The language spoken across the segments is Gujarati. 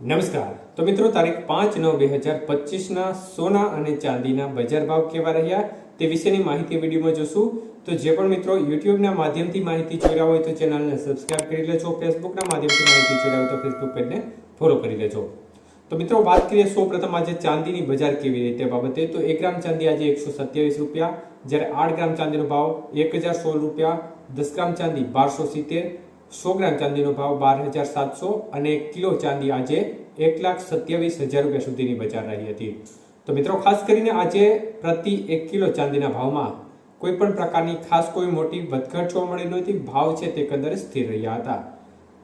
નમસ્કાર. તો મિત્રો, તારીખ પાંચ નવ બે હજાર પચીસના સોના અને ચાંદીના બજાર ભાવ કેવા રહ્યા તે વિશેની માહિતી વિડીયોમાં જોશું. તો જે પણ મિત્રો યુટ્યુબના માધ્યમથી માહિતી જોઈ રહ્યા હોય તો ચેનલને સબસ્ક્રાઇબ કરી લેજો, ફેસબુકના માધ્યમથી માહિતી જોઈ રહ્યા હોય તો ફેસબુક પેજને ફોલો કરી લેજો. તો મિત્રો, વાત કરીએ સૌ પ્રથમ આજે ચાંદીની બજાર કેવી રીતે બાબતે. તો એક ગ્રામ ચાંદી આજે એકસો સત્યાવીસ રૂપિયા, જ્યારે આઠ ગ્રામ ચાંદીનો ભાવ એક હજાર સોળ રૂપિયા, દસ ગ્રામ ચાંદી બારસો સિત્તેર સો ગ્રામ ચાંદીનો ભાવ બાર હજાર સાતસો અને કિલો ચાંદી આજે એક લાખ સત્યાવીસ હજાર રૂપિયા સુધીની બજાર રહી હતી. તો મિત્રો, ખાસ કરીને આજે પ્રતિ એક કિલો ચાંદીના ભાવમાં કોઈ પણ પ્રકારની ખાસ કોઈ મોટી વધઘટ જોવા મળી નહોતી. ભાવ છે તે કદર સ્થિર રહ્યા હતા.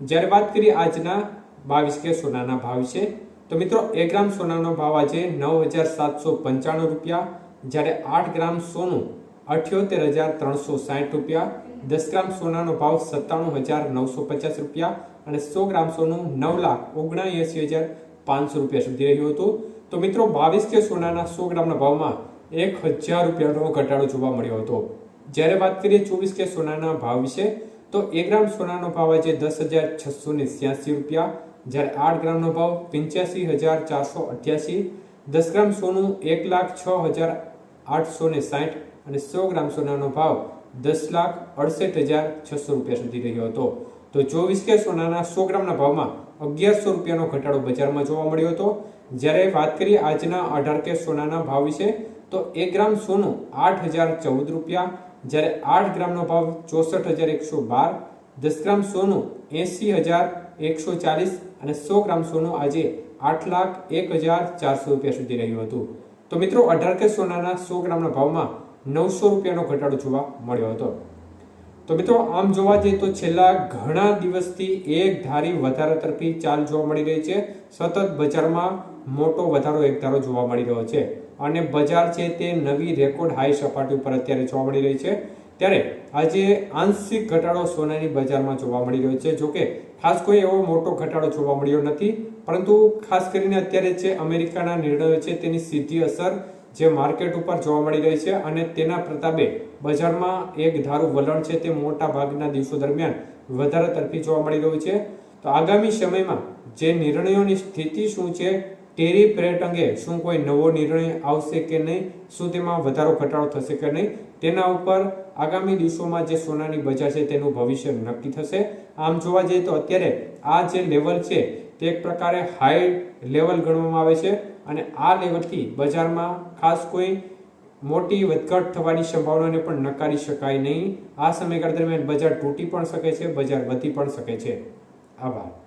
જ્યારે વાત કરીએ આજના બાવીસ કે સોનાના ભાવ છે તો મિત્રો, એક ગ્રામ સોનાનો ભાવ આજે નવ હજાર સાતસો પંચાણું રૂપિયા, જ્યારે આઠ ગ્રામ સોનું અઠ્યોતેર હજાર ત્રણસો સાઠ રૂપિયા દસ ગ્રામ સોનાનો ભાવ સત્તાણું હજાર નવસો પચાસ રૂપિયા અને સો ગ્રામ સોનું નવ લાખ ઓગણએંસી હજાર પાંચસો રૂપિયા સુધી રહ્યું હતું. તો મિત્રો બાવીસ કે સોનાના સો ગ્રામના ભાવમાં એક હજાર રૂપિયાનો ઘટાડો જોવા મળ્યો હતો. જ્યારે વાત કરીએ ચોવીસ કે સોનાના ભાવ વિશે, તો એક ગ્રામ સોનાનો ભાવ આજે દસ હજાર છસો ને છ્યાસી રૂપિયા, જ્યારે આઠ ગ્રામનો ભાવ પંચ્યાસી હજાર ચારસો અઠ્યાસી, દસ ગ્રામ સોનું એક લાખ છ હજાર આઠસો ને સાઠ અને સો ગ્રામ સોનાનો ભાવ દસ લાખ અડસઠ હજાર છસો રૂપિયા સુધી રહ્યો હતો. તો ચોવીસ કે સોનાના સો ગ્રામના ભાવમાં અગિયારસો રૂપિયાનો ઘટાડો બજારમાં જોવા મળ્યો હતો. જ્યારે વાત કરીએ આજના અઢાર કે સોનાના ભાવ વિશે, તો એક ગ્રામ સોનું આઠ હજાર ચૌદ રૂપિયા, જ્યારે આઠ ગ્રામનો ભાવ ચોસઠ હજાર એકસો બાર, દસ ગ્રામ સોનું એંસી હજાર એકસો ચાલીસ અને સો ગ્રામ સોનું આજે આઠ લાખ એક હજાર ચારસો રૂપિયા સુધી રહ્યું હતું. તો મિત્રો, અઢાર કે સોનાના સો ગ્રામના ભાવમાં નવસો રૂપિયાનો ઘટાડો જોવા મળ્યો હતો. તો મિત્રો, આમ જોવા જઈએ તો છેલ્લા ઘણા દિવસથી એક ધારી વધારા તરફી ચાલ જોવા મળી રહી છે. સતત બજારમાં મોટો વધારો એક ધારો જોવા મળી રહ્યો છે. અને બજાર છે તે નવી રેકોર્ડ હાઈ સપાટી ઉપર અત્યારે જોવા મળી રહી છે. ત્યારે આજે આંશિક ઘટાડો સોનાની બજારમાં જોવા મળી રહ્યો છે. જોકે ખાસ કોઈ એવો મોટો ઘટાડો જોવા મળ્યો નથી. પરંતુ ખાસ કરીને અત્યારે જે અમેરિકાના નિર્ણયો છે તેની સીધી અસર જે માર્કેટ ઉપર જોવા મળી રહી છે અને તેના પ્રતાપે બજારમાં એક ધારું વલણ છે તે મોટા ભાગના દિવસો દરમિયાન વધારે તરફી જોવા મળી રહ્યું છે. તો આગામી સમયમાં જે નિર્ણયોની સ્થિતિ શું છે, ટેરી પ્રેટ અંગે શું કોઈ નવો નિર્ણય આવશે કે નહીં, શું તેમાં વધારો ઘટાડો થશે કે નહીં, તેના ઉપર આગામી દિવસોમાં જે સોનાની બજાર છે તેનું ભવિષ્ય નક્કી થશે. આમ જોવા જઈએ તો અત્યારે આ જે લેવલ છે તે એક પ્રકારે હાઈ લેવલ ગણવામાં આવે છે. અને આ લેવલથી બજારમાં ખાસ કોઈ મોટી વધઘટ થવાની સંભાવનાને પણ નકારી શકાય નહીં. આ સમયગાળા દરમિયાન બજાર તૂટી પણ શકે છે, બજાર વધી પણ શકે છે. આભાર.